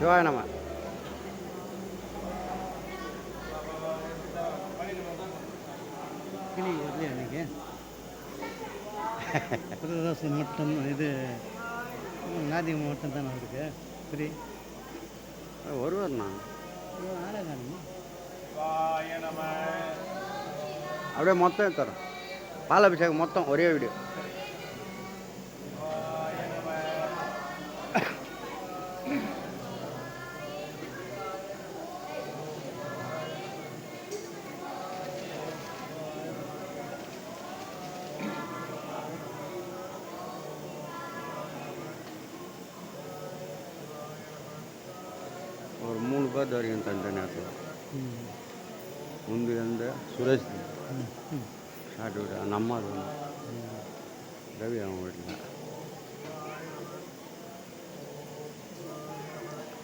சிவாய நம்ம கிளி வரலையா அன்றைக்கி பிரதோஷம் மட்டும் இது ஞாயிற்றுக்கிழமை மட்டும் தானே அவருக்கு? ஃப்ரீ ஒருவர்ண்ணா அப்படியே மொத்தம் தரோம். பால் அபிஷேகம் மொத்தம் ஒரே வீடியோ. ஒரு மூணு பேர் வரைக்கும் தந்த நேரத்தில். ம் முந்தி வந்து சுரேஷ் ஷார்ட் வீடு அந்த அம்மா ஒன்று ரவி அவன் வீட்டில்.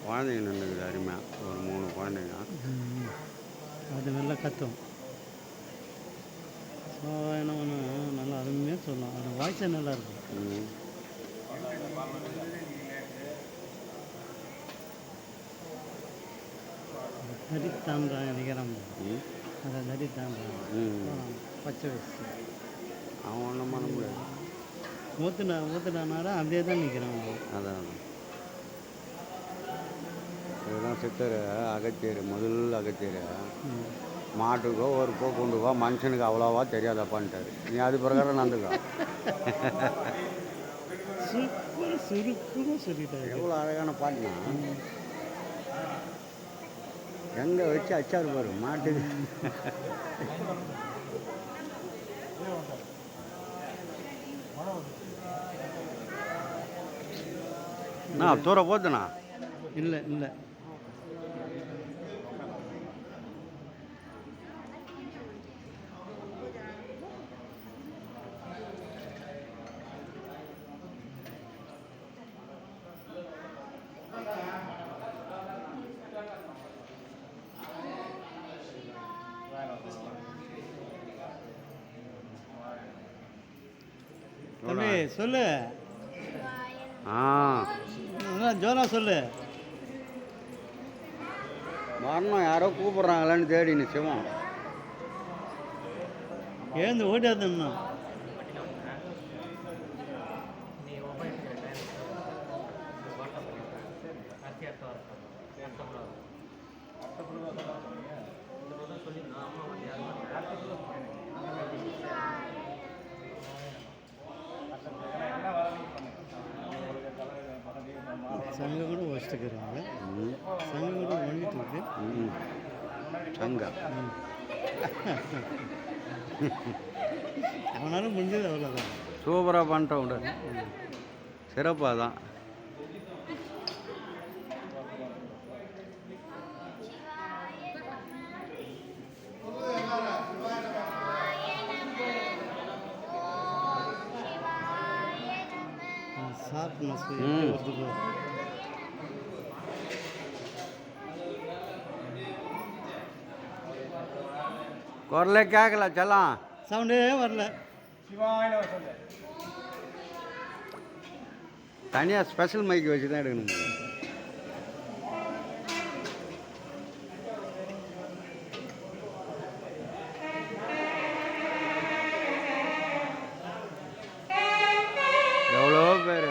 குழந்தைங்க நின்றுக்குது அருமையாக ஒரு மூணு குழந்தைங்க. அது நல்லா கத்தும். ஸோ என்ன நல்லா அருமையாக சொல்லலாம் அது வாய்ஸே நல்லா இருக்கும் ம். நடி தாண்டான் நினைக்கிறான் ம். அதை ம். பச்சை வயசு அவன் ஒன்றும் பண்ண முடியாது. ஊத்துனா ஊத்துனானாரா அப்படியே தான் நிற்கிறான் அதான். இதுதான் சித்தர் அகத்தியர் முதல் அகத்தியர். ம். மாட்டுக்கோ ஒரு போ கொண்டு போ மனுஷனுக்கு அவ்வளோவா தெரியாதப்பான்ட்டாரு. நீ அது பிரகாரம் நடந்துக்கோ. சுருக்கமாக சொல்லிட்டாரு. எவ்வளோ அழகான பாட்டுனா எங்கே வச்சு அச்சார் பாரு மாட்டுக்கு. நான் தூர போத்துண்ணா இல்லை இல்லை. தம்பி சொல்லு. ஆ. ஜோரா சொல்லு. மரணம் யாரோ கூப்பிட்றாங்களான்னு தேடி நீ சிவம் எழுந்து ஓடியாதண்ணா சங்கம் கூட வச்சுட்டுக்கிறாங்க ம் சங்கம் கூட ஒழிட்டு இருக்கு. ம் சங்க. ம். அவனால முடிஞ்சது அவ்வளோதான் சூப்பராக பண்ணிட்டோம் விட சிறப்பாக தான் ஷார்ப்னஸ் ம். வருது பாரு. குரலே கேட்கல செல்லாம். சவுண்டே வரல. தனியாக ஸ்பெஷல் மைக் வச்சு தான் எடுக்கணும். எவ்வளோ பேர்.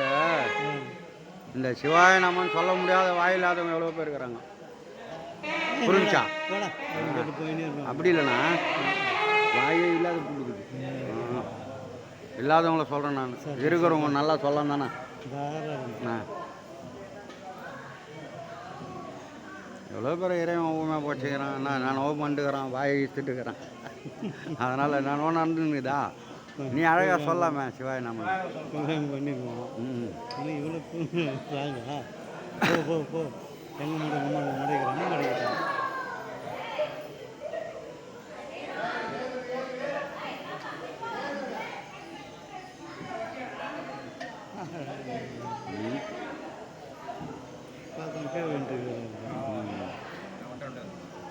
இந்த சிவாய நமன்னு சொல்ல முடியாத வாயில்லாதவங்க எவ்வளோ பேர் இருக்கிறாங்க? புரிஞ்சா அப்படி இல்லைண்ணா. வாயே இல்லாத ஆ. இல்லாதவங்கள சொல்கிறேன் நான். இருக்கிறவங்க நல்லா சொல்லலாம் தானே? எவ்வளோ பேர் இறைவன் ஊமை போச்சுக்கிறான் நான் நான் ஓ பண்ணிட்டுக்கிறேன் வாயை இழுத்துட்டுக்கிறேன். அதனால் நான் ஒன்று நடந்துக்குதா நீ அழகாக சொல்லாமே சிவாய் நம்ம பண்ணிக்குவோம் ம் இவ்வளோ போ போ. போ எங்கே முடி முன்னாடி முடைக்கிறாங்க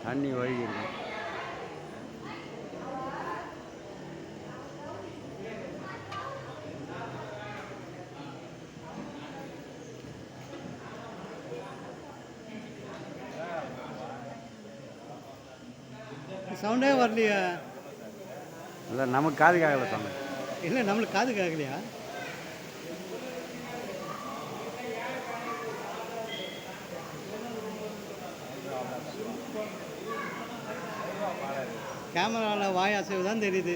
தண்ணி வழிகிறது சவுண்டே வரலையா. இல்லை நமக்கு காது கேட்கல சொன்னேன் இல்லை நம்மளுக்கு காது கேட்கலையா? கேமராவில் வாய் அசைவு தான் தெரியுது.